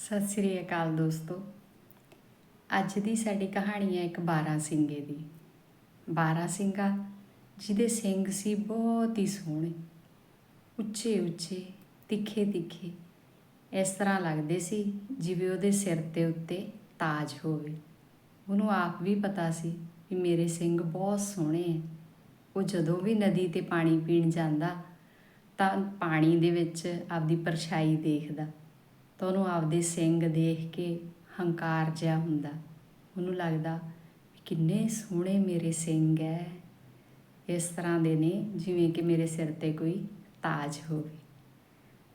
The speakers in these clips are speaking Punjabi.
ਸਤਿ ਸ੍ਰੀ ਅਕਾਲ ਦੋਸਤੋ। ਅੱਜ ਦੀ ਸਾਡੀ ਕਹਾਣੀ ਹੈ ਇੱਕ ਬਾਰਾਂ ਸਿੰਘੇ ਦੀ। ਬਾਰਾਂ ਸਿੰਘਾ ਜਿਹਦੇ ਸਿੰਘ ਸੀ ਬਹੁਤ ਹੀ ਸੋਹਣੇ। ਉੱਚੇ ਉੱਚੇ, ਤਿੱਖੇ ਤਿੱਖੇ, ਇਸ ਤਰ੍ਹਾਂ ਲੱਗਦੇ ਸੀ ਜਿਵੇਂ ਉਹਦੇ ਸਿਰ ਤੇ ਉੱਤੇ ਤਾਜ ਹੋਵੇ। ਉਹਨੂੰ ਆਪ ਵੀ ਪਤਾ ਸੀ ਕਿ ਮੇਰੇ ਸਿੰਘ ਬਹੁਤ ਸੋਹਣੇ ਹੈ ਉਹ ਜਦੋਂ ਵੀ ਨਦੀ ਤੇ ਪਾਣੀ ਪੀਣ ਜਾਂਦਾ ਤਾਂ ਪਾਣੀ ਦੇ ਵਿੱਚ ਆਪਦੀ ਪਰਛਾਈ ਦੇਖਦਾ। ਤਾਂ ਉਹਨੂੰ ਆਪਦੇ ਸਿੰਘ ਦੇਖ ਕੇ ਹੰਕਾਰ ਜਿਹਾ ਹੁੰਦਾ। ਉਹਨੂੰ ਲੱਗਦਾ ਕਿੰਨੇ ਸੋਹਣੇ ਮੇਰੇ ਸਿੰਘ ਹੈ ਇਸ ਤਰ੍ਹਾਂ ਦੇ ਨੇ, ਜਿਵੇਂ ਕਿ ਮੇਰੇ ਸਿਰ ਤੇ ਕੋਈ ਤਾਜ ਹੋਵੇ।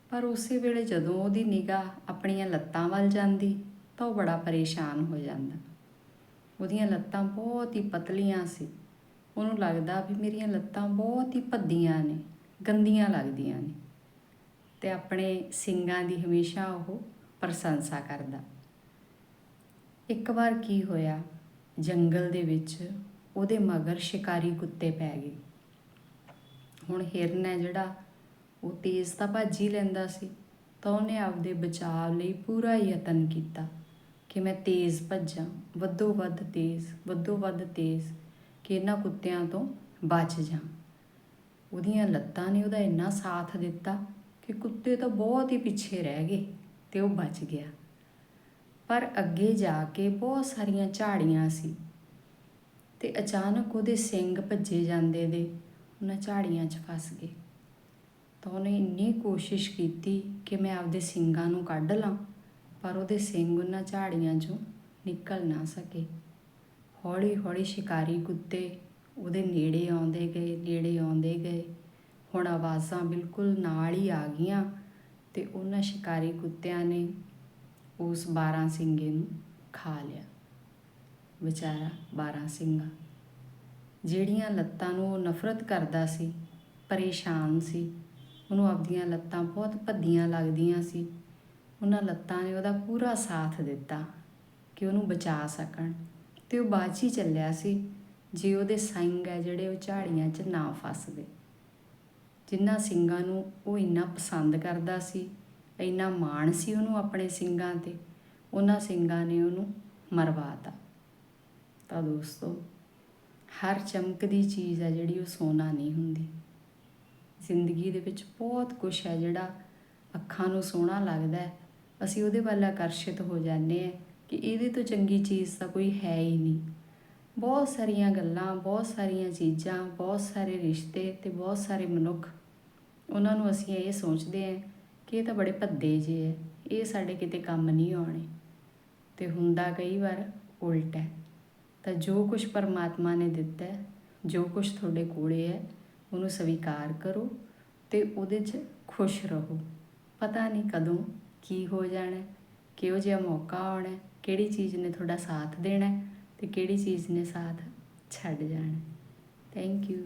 ਪਰ ਉਸੇ ਵੇਲੇ ਜਦੋਂ ਉਹਦੀ ਨਿਗਾਹ ਆਪਣੀਆਂ ਲੱਤਾਂ ਵੱਲ ਜਾਂਦੀ, ਤਾਂ ਉਹ ਬੜਾ ਪਰੇਸ਼ਾਨ ਹੋ ਜਾਂਦਾ। ਉਹਦੀਆਂ ਲੱਤਾਂ ਬਹੁਤ ਹੀ ਪਤਲੀਆਂ ਸੀ। ਉਹਨੂੰ ਲੱਗਦਾ ਵੀ ਮੇਰੀਆਂ ਲੱਤਾਂ ਬਹੁਤ ਹੀ ਭੱਦੀਆਂ ਨੇ, ਗੰਦੀਆਂ ਲੱਗਦੀਆਂ ਨੇ। ਤੇ ਆਪਣੇ ਸਿੰਗਾਂ ਦੀ ਹਮੇਸ਼ਾ ਉਹ ਪ੍ਰਸ਼ੰਸਾ ਕਰਦਾ। ਇੱਕ ਵਾਰ ਕੀ ਹੋਇਆ, ਜੰਗਲ ਦੇ ਵਿੱਚ ਉਹਦੇ ਮਗਰ ਸ਼ਿਕਾਰੀ ਕੁੱਤੇ ਪੈ ਗਏ। ਹੁਣ ਹਿਰਨ ਹੈ ਜਿਹੜਾ, ਉਹ ਤੇਜ਼ ਤਾਂ ਭੱਜ ਹੀ ਲੈਂਦਾ ਸੀ, ਤਾਂ ਉਹਨੇ ਆਪਦੇ ਬਚਾਅ ਲਈ ਪੂਰਾ ਯਤਨ ਕੀਤਾ ਕਿ ਮੈਂ ਤੇਜ਼ ਭੱਜਾਂ, ਵੱਧੋ ਵੱਧ ਤੇਜ਼, ਵੱਧੋ ਵੱਧ ਤੇਜ਼, ਕਿ ਇਹਨਾਂ ਕੁੱਤਿਆਂ ਤੋਂ ਬਚ ਜਾਂ। ਉਹਦੀਆਂ ਲੱਤਾਂ ਨੇ ਉਹਦਾ ਇੰਨਾ ਸਾਥ ਦਿੱਤਾ ਕਿ ਕੁੱਤੇ ਤਾਂ ਬਹੁਤ ਹੀ ਪਿੱਛੇ ਰਹਿ ਗਏ ਤੇ ਉਹ ਬਚ ਗਿਆ। ਪਰ ਅੱਗੇ ਜਾ ਕੇ ਬਹੁਤ ਸਾਰੀਆਂ ਝਾੜੀਆਂ ਸੀ ਤੇ ਅਚਾਨਕ ਉਹਦੇ ਸਿੰਘ ਭੱਜੇ ਜਾਂਦੇ ਦੇ, ਉਹਨਾਂ ਝਾੜੀਆਂ 'ਚ ਫਸ ਗਏ। ਤਾਂ ਉਹਨੇ ਇੰਨੀ ਕੋਸ਼ਿਸ਼ ਕੀਤੀ ਕਿ ਮੈਂ ਆਪਦੇ ਸਿੰਗਾਂ ਨੂੰ ਕੱਢ ਲਾਂ, ਪਰ ਉਹਦੇ ਸਿੰਘ ਉਹਨਾਂ ਝਾੜੀਆਂ 'ਚੋਂ ਨਿਕਲ ਨਾ ਸਕੇ। ਹੌਲੀ ਹੌਲੀ ਸ਼ਿਕਾਰੀ ਕੁੱਤੇ ਉਹਦੇ ਨੇੜੇ ਆਉਂਦੇ ਗਏ, ਨੇੜੇ ਆਉਂਦੇ ਗਏ। ਹੁਣ ਆਵਾਜ਼ਾਂ ਬਿਲਕੁਲ ਨਾਲ ਹੀ ਆ ਗਈਆਂ ਤੇ ਉਹਨਾਂ ਸ਼ਿਕਾਰੀ ਕੁੱਤਿਆਂ ਨੇ ਉਸ 12 ਸਿੰਘੇ ਨੂੰ ਖਾ ਲਿਆ। ਵਿਚਾਰਾ 12 ਸਿੰਘਾ ਜਿਹੜੀਆਂ ਲੱਤਾਂ ਨੂੰ ਉਹ ਨਫ਼ਰਤ ਕਰਦਾ ਸੀ, ਪਰੇਸ਼ਾਨ ਸੀ, ਉਹਨੂੰ ਆਪਦੀਆਂ ਲੱਤਾਂ ਬਹੁਤ ਭੱਦੀਆਂ ਲੱਗਦੀਆਂ ਸੀ। ਉਹਨਾਂ ਲੱਤਾਂ ਨੇ ਉਹਦਾ ਪੂਰਾ ਸਾਥ ਦਿੱਤਾ ਕਿ ਉਹਨੂੰ ਬਚਾ ਸਕਣ ਤੇ ਉਹ ਬਾਜੀ ਚੱਲਿਆ ਸੀ, ਜੇ ਉਹਦੇ ਸਿੰਘ ਹੈ ਜਿਹੜੇ ਉਹ ਝਾੜੀਆਂ 'ਚ ਨਾ ਫਸਦੇ। ਜਿਨ੍ਹਾਂ ਸਿੰਘਾਂ ਨੂੰ ਉਹ ਇੰਨਾ ਪਸੰਦ ਕਰਦਾ ਸੀ, ਇੰਨਾ ਮਾਣ ਸੀ ਉਹਨੂੰ ਆਪਣੇ ਸਿੰਘਾਂ ਤੇ, ਉਹਨਾਂ ਸਿੰਘਾਂ ਨੇ ਉਹਨੂੰ ਮਰਵਾਤਾ ਤਾਂ। ਦੋਸਤੋ, ਹਰ ਚਮਕਦੀ ਚੀਜ਼ ਹੈ ਜਿਹੜੀ ਉਹ ਸੋਨਾ ਨਹੀਂ ਹੁੰਦੀ। ਜ਼ਿੰਦਗੀ ਦੇ ਵਿੱਚ ਬਹੁਤ ਕੁਝ ਹੈ ਜਿਹੜਾ ਅੱਖਾਂ ਨੂੰ ਸੋਹਣਾ ਲੱਗਦਾ ਹੈ। ਅਸੀਂ ਉਹਦੇ ਵੱਲ ਆਕਰਸ਼ਿਤ ਹੋ ਜਾਂਦੇ ਹਾਂ ਕਿ ਇਹਦੇ ਤੋਂ ਚੰਗੀ ਚੀਜ਼ ਤਾਂ ਕੋਈ ਹੈ ਹੀ ਨਹੀਂ। ਬਹੁਤ ਸਾਰੀਆਂ ਗੱਲਾਂ, ਬਹੁਤ ਸਾਰੀਆਂ ਚੀਜ਼ਾਂ, ਬਹੁਤ ਸਾਰੇ ਰਿਸ਼ਤੇ ਤੇ ਬਹੁਤ ਸਾਰੇ ਮਨੁੱਖ, ਉਹਨਾਂ ਨੂੰ ਅਸੀਂ ਇਹ ਸੋਚਦੇ ਹਾਂ ਕਿ ਇਹ ਤਾਂ ਬੜੇ ਭੱਦੇ ਜੇ ਹੈ ਇਹ ਸਾਡੇ ਕਿਤੇ ਕੰਮ ਨਹੀਂ ਆਉਣੇ। ਤੇ ਹੁੰਦਾ ਕਈ ਵਾਰ ਉਲਟ ਹੈ। ਤਾਂ ਜੋ ਕੁਝ ਪਰਮਾਤਮਾ ਨੇ ਦਿੱਤਾ ਹੈ, ਜੋ ਕੁਝ ਤੁਹਾਡੇ ਕੋਲੇ ਹੈ, ਉਹਨੂੰ ਸਵੀਕਾਰ ਕਰੋ ਤੇ ਉਹਦੇ 'ਚ ਖੁਸ਼ ਰਹੋ। ਪਤਾ ਨਹੀਂ ਕਦੋਂ ਕੀ ਹੋ ਜਾਣਾ, ਕਿਹੋ ਜਿਹਾ ਮੌਕਾ ਆਉਣਾ, ਕਿਹੜੀ ਚੀਜ਼ ਨੇ ਤੁਹਾਡਾ ਸਾਥ ਦੇਣਾ ਤੇ ਕਿਹੜੀ ਚੀਜ਼ ਨੇ ਸਾਥ ਛੱਡ ਜਾਣਾ। Thank you